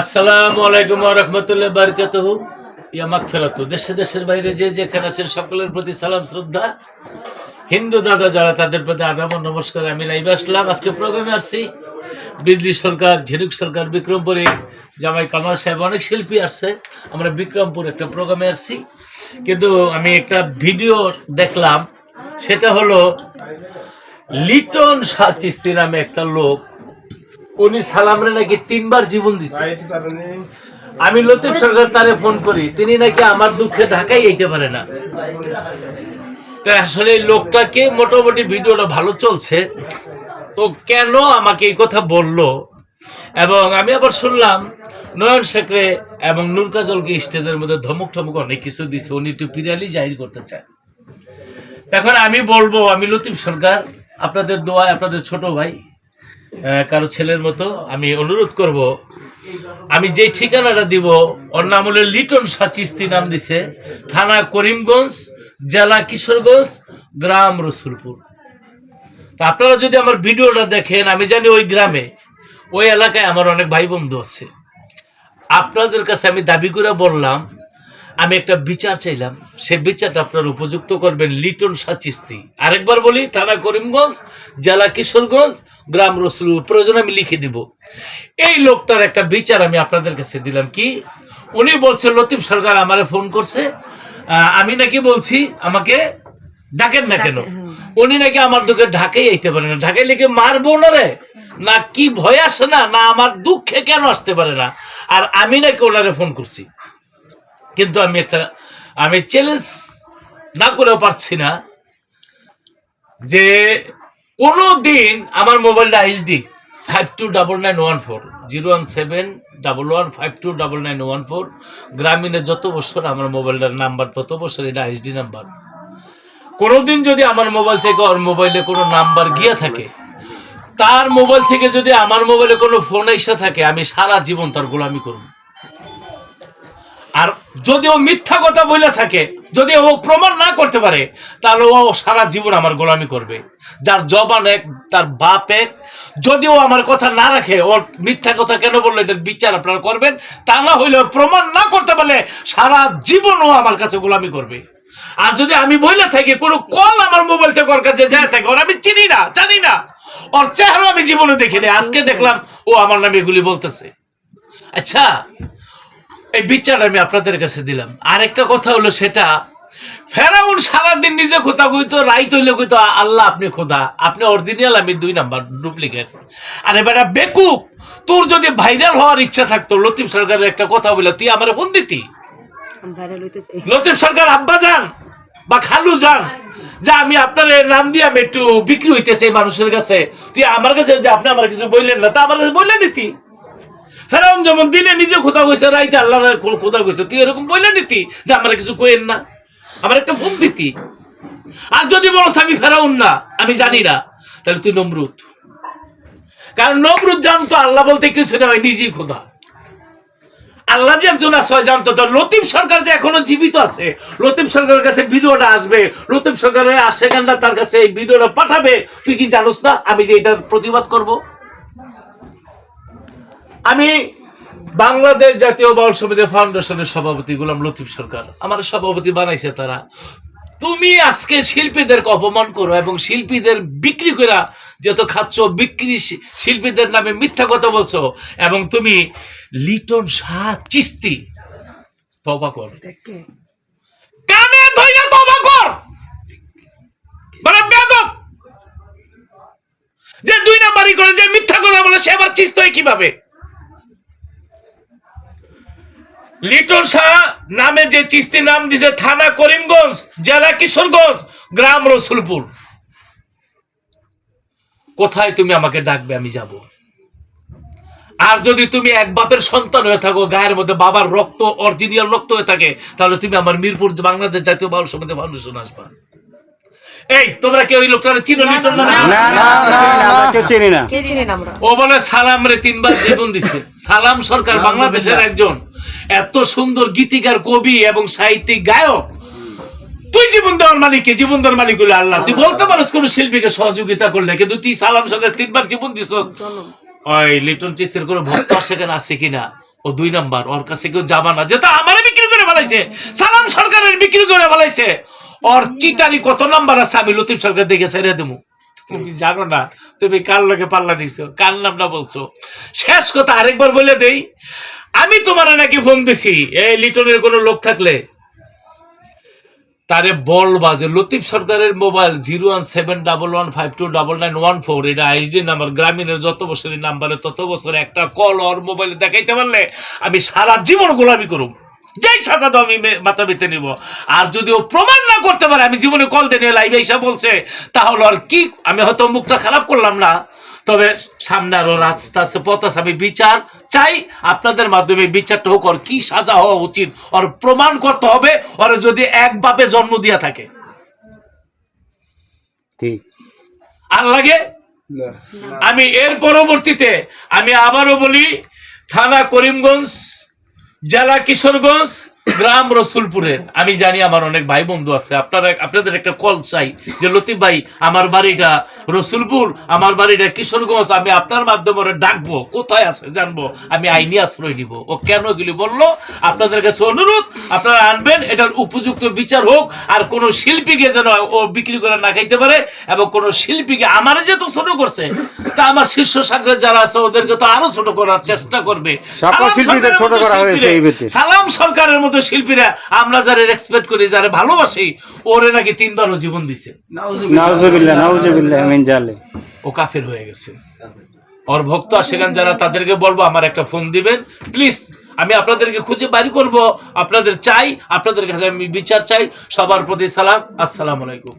আসসালামু আলাইকুম রহমতুল্লাহ মাগফিরাতু। দেশে দেশের বাইরে যে যেখানে আছেন সকলের প্রতি সালাম, শ্রদ্ধা। হিন্দু দাদা যারা, তাদের প্রতি আদাব ও নমস্কার। আমি আসলাম। আজকে প্রোগ্রামে আসছি। বিজলি সরকার, ঝিনুক সরকার, বিক্রমপুরে জামাই কামাল সাহেব, অনেক শিল্পী আসছে। আমরা বিক্রমপুর একটা প্রোগ্রামে আসছি। কিন্তু আমি একটা ভিডিও দেখলাম। সেটা হলো লিটন শাহ চিস্তি নামে একটা লোক উনি সালামরে নাকি তিনবার জীবন দিছে। আমি লতিফ সরকার তারে ফোন করি তিনি নাকি আমার দুঃখে ঢাকাই যেতে পারে না। আসলে লোকটাকে মোটামুটি ভিডিওটা ভালো চলছে। তো কেন আমাকে এই কথা বলল? এবং আমি আবার শুনলাম নয়ন শেখরে এবং নূর কাজলকে স্টেজের মধ্যে ধমক টমক অনেক কিছু দিছে উনি একটু পিরালি জাহির করতে চায়। এখন আমি বলব আমি লতিফ সরকার আপনাদের দোয়ায় আপনাদের ছোট ভাই কারও ছেলের মতো আমি অনুরোধ করব, আমি যে ঠিকানাটা দিব, ওর লিটন সাচিস্তি নাম দিছে, থানা করিমগঞ্জ, জেলা কিশোরগঞ্জ, গ্রাম রসুলপুর। তা আপনারা যদি আমার ভিডিওটা দেখেন, আমি জানি ওই গ্রামে, ওই এলাকায় আমার অনেক ভাই বন্ধু আছে। আপনাদের কাছে আমি দাবি করে বললাম, আমি একটা বিচার চাইলাম সেই বিচারটা আপনারা উপযুক্ত করবেন লিটন সাচিস্তি। আরেকবার বলি, থানা করিমগঞ্জ, জেলা কিশোরগঞ্জ গ্রাম রসুল প্রয়োজন আমি লিখে দিব। এই লোকটার একটা বিচার আমি আপনাদের কাছে দিলাম। কি? উনি বলছে লতিফ সরকার আমারে ফোন করছে। আমি নাকি বলছি আমাকে ডাকেন না কেন? উনি নাকি আমার দুঃখে ঢাকাই আইতে পারে না। ঢাকাই লিখে মারবো না রে? না কি ভয় আসে না না আমার দুঃখে কেন আসতে পারে না? আর আমি নাকি ওনারে ফোন করছি। কিন্তু আমি একটা আমি চ্যালেঞ্জ না করেও পারছি না যে কোনো দিন আমার মোবাইলটা HD five two double nine one four zero one seven double one five two double nine one four গ্রামীণে যত বছর আমার মোবাইলটার নাম্বার, তত বছর এটা এইচডি নাম্বার। কোনোদিন যদি আমার মোবাইল থেকে ওর মোবাইলে কোনো নাম্বার গিয়ে থাকে, তার মোবাইল থেকে যদি আমার মোবাইলে কোনো ফোন এসে থাকে, আমি সারা জীবন তার গোলামি করব। আর যদি ও মিথ্যা কথা বলে থাকে, যদি ও প্রমাণ না করতে পারে, তাহলে ও সারা জীবন আমার গোলামি করবে। যার জবান এক, তার বাপ এক। যদি ও আমার কথা না রাখে ওর মিথ্যা কথা কেন বলল, এটার বিচার আপনারা করবেন। তা না হইলে প্রমাণ না করতে পারলে সারা জীবন ও আমার কাছে গোলামি করবে। আর যদি আমি বইলে থাকি, কোনো কল আমার মোবাইল থেকে ওর কাছে যায় থাকে, ওর আমি চিনি না, জানি না। ওর চেহারা আমি জীবনে দেখিনি, আজকে দেখলাম ও আমার নামে এগুলি বলতেছে। আচ্ছা এই বিচার আমি আপনাদের কাছে দিলাম। আরেকটা কথা হলো সেটা ফেরাউন সারাদিন নিজে খোদা কইতো রাইত হইলে কইতো আল্লাহ আপনি খোদা আপনি অরিজিনাল আমি দুই নাম্বার ডুপ্লিকেট আর এবার বেকুব তোর যদি ভাইরাল হওয়ার ইচ্ছা থাকতো লতিফ সরকারের একটা কথা বলে তুই আমার ফোন দিতি? লতিফ সরকার আব্বা যান বা খালু যান যে আমি আপনার নাম দিয়ে আমি একটু বিক্রি হইতেছে মানুষের কাছে। তুই আমার কাছে যে আপনি আমার কিছু বললেন না তা আমার কাছে বললেন নিতি ফেরাউন যেমন দিনে নিজে খোদা কইছে, রাইতে আল্লাহ খোদা কইছে। তুই এরকম বললেন নিতি যে আমার কিছু কইেন না? আমার একটা ফোন দিতি। আর যদি বলস আমি ফেরাউন না, আমি জানি না, তাহলে তুই নমরুদ। কারণ নমরুদ জানতো, আল্লাহ বলতে কিছু না হয় নিজেই খোদা আল্লাহ যে একজন আছে জানতো। তো লতিফ সরকার যে এখনও জীবিত আছে, লতিফ সরকারের কাছে ভিডিওটা আসবে। লতিফ সরকারের গান্ডা তার কাছে এই ভিডিওটা পাঠাবে। তুই কি জানোস না, আমি যে এটার প্রতিবাদ করব? আমি বাংলাদেশ জাতীয় বাউল সমিতি ফাউন্ডেশনের সভাপতি গোলাম লতিফ সরকার। আমার সভাপতি বানাইছে তারা। তুমি আজকে শিল্পীদেরকে অপমান করো এবং শিল্পীদের বিক্রি করা যত খাচ্ছ, বিক্রি শিল্পীদের নামে মিথ্যা কথা বলছো এবং তুমি লিটন শাহ চিস্তি তবা কর। কানে ধইরা তবা কর! যে দুই নাম্বারই করে যে মিথ্যা কথা বলে সে আবার চিস্ত কীভাবে? লিটন শাহ নামে যে চিস্তি নাম দিছে থানা করিমগঞ্জ জেলা কিশোরগঞ্জ গ্রাম রসুলপুর। কোথায় তুমি আমাকে ডাকবে আমি যাব। আর যদি তুমি এক বাপের সন্তান হয়ে থাকো গায়ের মধ্যে বাবার রক্ত অরিজিনাল রক্ত হয়ে থাকে তাহলে তুমি আমার মিরপুর বাংলাদেশ জাতীয় বাউল সমিতি ফাউন্ডেশন আসবা। এই তোমরা কি ওই লোকটা চিনো লিটন না না না, চিনি না। ও বলে সালাম রে তিনবার জীবন দিছে। সালাম সরকার বাংলাদেশের একজন। এত সুন্দর গীতিকার কবি এবং সাহিত্যিক গায়ক। তুই জীবন দেওয়ার মালিককে জীবন দেওয়ার মালিক হলো আল্লাহ। তুই বলতে পারিস কোন শিল্পীকে সহযোগিতা করলে কিন্তু তুই সালাম সরকার তিনবার জীবন জনম ওই লিটন চিস্তির কোনো ভক্ত সেখানে আছে কিনা? ও দুই নাম্বার ওর কাছে কেউ যাবা না। যেটা আমারে বিক্রি করে ফেলাইছে সালাম সরকারের বিক্রি করে ফেলাইছে। ওর চিটারি কত নাম্বার আছে? আমি লতিফ সরকার দেখে ছেড়ে দেবো। তুমি জানো না তুমি কার লোকে পাল্লা দিছো কার নামটা বলছো? শেষ কথা আরেকবার বলে দেই আমি তোমার নাকি ফোন দিছি, এই লিটনের কোনো লোক থাকলে। তারে বলবা যে লতিফ সরকারের mobile zero one seven double one five two double nine one four এটা আইসডি নাম্বার, গ্রামীণের যত বছরের নাম্বারে তত বছর একটা কল ওর মোবাইলে দেখাইতে পারলে আমি সারা জীবন গোলামি করুম। যেই সাজা দাও আমি মাথা পেতে নিব। আর যদি ও প্রমাণ না করতে পারে, আমি জীবনে কল দিয়ে লাইভে এসে বলছে, তাহলে আর কি আমি হয়তো মুখটা খারাপ করলাম না। তবে সামনে আরও রাস্তা আছে পথ আছে। আমি বিচার চাই আপনাদের মাধ্যমে বিচারটা হোক ওর কি সাজা হওয়া উচিত ওর প্রমাণ করতে হবে ওর যদি এক বাপে জন্ম দিয়া থাকে। আর লাগে? আমি এর পরবর্তীতে আমি আবারও বলি থানা করিমগঞ্জ জেলা কিশোরগঞ্জ গ্রাম রসুলপুরের আমি জানি আমার অনেক ভাই বন্ধু আছে আপনারা আপনাদের একটা কল চাই যে লতিফ ভাই আমার বাড়িটা রসুলপুর আমার বাড়িটা কিশোরগঞ্জ আমি আপনার মাধ্যমে ডাকবো কোথায় আছে জানব আমি আইনি আশ্রয় নিব। ও কেন এগুলি বলল? আপনাদের কাছে অনুরোধ আপনারা আনবেন এটার উপযুক্ত বিচার হোক আর কোন শিল্পীকে যেন ও বিক্রি করে না খাইতে পারে এবং কোন শিল্পীকে আমার যেহেতু ছোট করছে তা আমার শীর্ষ সাগরে যারা আছে ওদেরকে তো আরও ছোট করার চেষ্টা করবে। সালাম সরকারের মতো শিল্পীরা- আমরা যারা রেসপেক্ট করি যারা ভালোবাসি ওরে নাকি তিনবারও জীবন দিছে। নাউজুবিল্লাহ নাউজুবিল্লাহ জালে। ও কাফের হয়ে গেছে। ওর ভক্ত সেখানে যারা তাদেরকে বলব আমার একটা ফোন দিবেন। প্লিজ আমি আপনাদেরকে খুঁজে বাড়ি করব। আপনাদের চাই আপনাদের কাছে আমি বিচার চাই। সবার প্রতি সালাম। আসসালামু আলাইকুম।